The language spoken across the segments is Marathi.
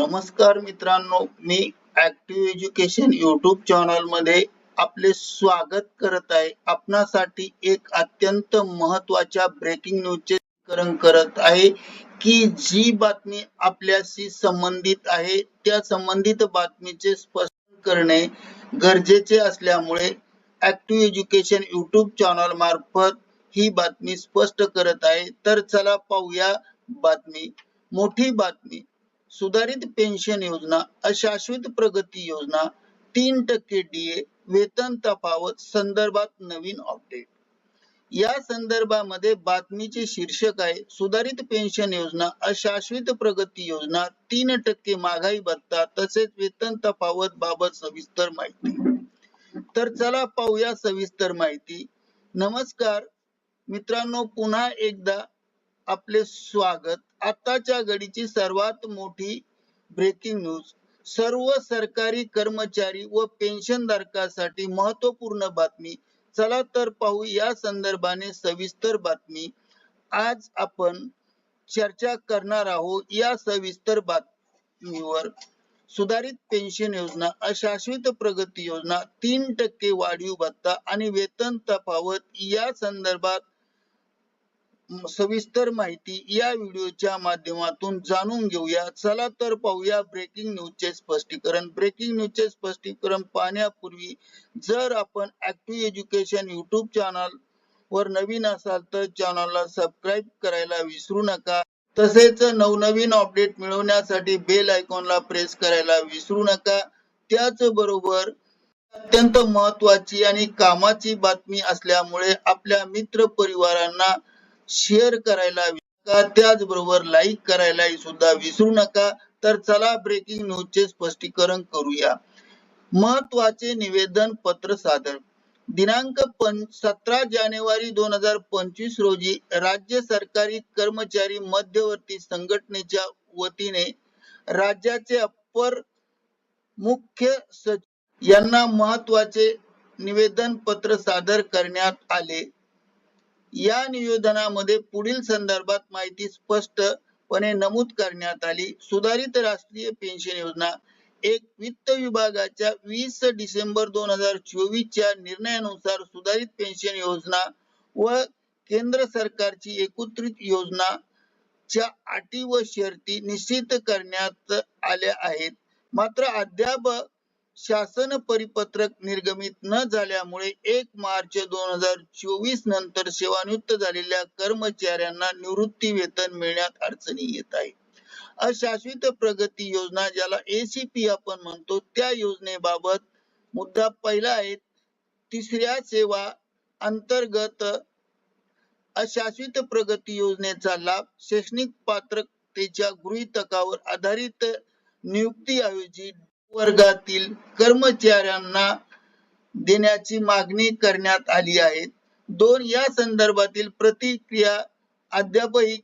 नमस्कार मित्रांनो मी ऍक्टिव्ह एज्युकेशन युट्यूब चॅनलमध्ये आपले स्वागत करत आहे. आपणासाठी एक अत्यंत महत्त्वाच्या ब्रेकिंग न्यूजचे करण करत आहे की जी बातमी आपल्याशी संबंधित आहे त्या संबंधित बातमीचे स्पष्ट करणे गरजेचे असल्यामुळे ऍक्टिव्ह एज्युकेशन युट्यूब चॅनल मार्फत ही बातमी स्पष्ट करत आहे. तर चला पाहूया बातमी. मोठी बातमी. सुधारित पेन्शन योजना अशाश्वत प्रगती योजना तीन टक्के डीए वेतन तफावत संदर्भात नवीन अपडेट या संदर्भामध्ये बातमीचे शीर्षक आहे सुधारित पेन्शन योजना अशाश्वत प्रगती योजना तीन टक्के महागाई भत्ता तसेच वेतन तफावत बाबत सविस्तर माहिती. तर चला पाहूया सविस्तर माहिती. नमस्कार मित्रांनो पुन्हा एकदा आपले स्वागत. आताच्या घडीची सर्वात मोठी ब्रेकिंग न्यूज सर्व सरकारी कर्मचारी व पेन्शन धारकासाठी महत्त्वपूर्ण बातमी. चला तर पाहू या संदर्भाने सविस्तर बातमी. आज आपण चर्चा करणार आहोत या सविस्तर बातमीवर. सुधारित पेन्शन योजना अशाश्वत प्रगती योजना तीन टक्के वाढीव भत्ता आणि वेतन तफावत या संदर्भात सविस्तर माहिती या व्हिडिओच्या माध्यमातून जाणून घेऊया. चला तर पाहूया ब्रेकिंग न्यूजचे स्पष्टीकरण. ब्रेकिंग न्यूजचे स्पष्टीकरण पाहण्यापूर्वी जर आपण ऍक्टिव्ह एज्युकेशन युट्यूब चॅनल वर नवीन असाल तर चॅनलला सबस्क्राईब करायला विसरू नका. तसेच नवनवीन अपडेट मिळवण्यासाठी बेल आयकॉनला प्रेस करायला विसरू नका. त्याचबरोबर अत्यंत महत्वाची आणि कामाची बातमी असल्यामुळे आपल्या मित्र परिवारांना शेअर करायला नका त्याचबरोबर लाईक करायला सुद्धा विसरू नका. तर चला ब्रेकिंग न्यूजचे स्पष्टीकरण करूया. महत्त्वाचे निवेदन पत्र सादर. दिनांक सतरा जानेवारी दोन हजार पंचवीस रोजी राज्य सरकारी कर्मचारी मध्यवर्ती संघटनेच्या वतीने राज्याचे अप्पर मुख्य सचिव यांना महत्त्वाचे निवेदन पत्र सादर करण्यात आले. या निवेदनामध्ये पुढील संदर्भात माहिती स्पष्टपणे नमूद करण्यात आली. सुधारित राष्ट्रीय पेन्शन योजना एक वित्त विभागाच्या वीस डिसेंबर दोन हजार चोवीस च्या निर्णयानुसार सुधारित पेन्शन योजना व केंद्र सरकारची एकत्रित योजना च्या अटी व शर्ती निश्चित करण्यात आल्या आहेत. मात्र अद्याप शासन परिपत्रक निर्गमित न झाल्यामुळे एक मार्च दोन हजार चोवीस नंतर सेवानिवृत्त झालेल्या कर्मचाऱ्यांना निवृत्ती वेतन मिळण्यात अडचणी येत आहे. अशाश्वित प्रगती योजना ज्याला एसीपी आपण म्हणतो त्या योजनेबाबत मुद्दा पहिला आहे तिसऱ्या सेवा अंतर्गत अशाश्वित प्रगती योजनेचा लाभ शैक्षणिक पात्रतेच्या गृहितकावर आधारित नियुक्ती ऐवजी वर्गातील कर्मचाऱ्यांना देण्याची मागणी करण्यात आली आहे. दोन या संदर्भातील प्रतिक्रिया अद्यापही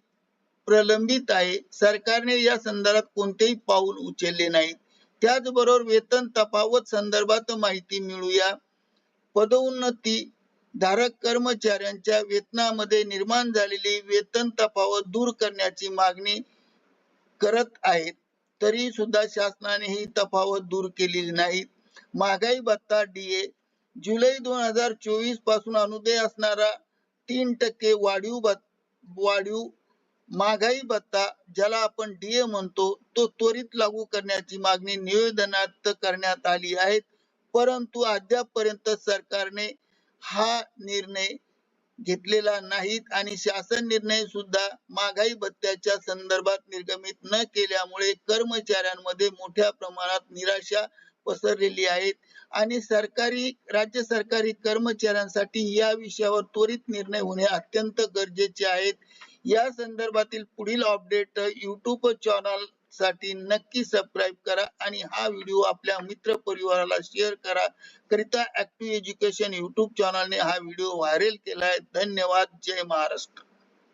प्रलंबित आहे. सरकारने या संदर्भात कोणतेही पाऊल उचलले नाही त्याचबरोबर वेतन तफावत संदर्भात माहिती मिळूया. पदोन्नती धारक कर्मचाऱ्यांच्या वेतनामध्ये निर्माण झालेली वेतन तफावत दूर करण्याची मागणी करत आहेत. तरी सुद्धा शासनाने ही तफावत दूर केलेली नाही. महागाई भत्ता डीए जुलै दोन हजार चोवीसपासून अनुदय असणारा तीन टक्के वाढीव वाढीव महागाई भत्ता ज्याला आपण डीए म्हणतो तो त्वरित लागू करण्याची मागणी निवेदनात करण्यात आली आहे. परंतु अद्यापपर्यंत सरकारने हा निर्णय घेतलेला नाहीत आणि शासन निर्णय सुद्धा महागाई भत्त्याच्या संदर्भात निर्गमित न केल्यामुळे कर्मचाऱ्यांमध्ये मोठ्या प्रमाणात निराशा पसरलेली आहे. आणि सरकारी राज्य सरकारी कर्मचाऱ्यांसाठी या विषयावर त्वरित निर्णय होणे अत्यंत गरजेचे आहेत या संदर्भातील पुढील अपडेट युट्यूब चॅनल साठी नक्की सबस्क्राईब करा आणि हा व्हिडिओ आपल्या मित्र परिवाराला शेअर करा. करिता ऍक्टिव्ह एज्युकेशन युट्यूब चॅनलने हा व्हिडिओ व्हायरल केलाय. धन्यवाद. जय महाराष्ट्र.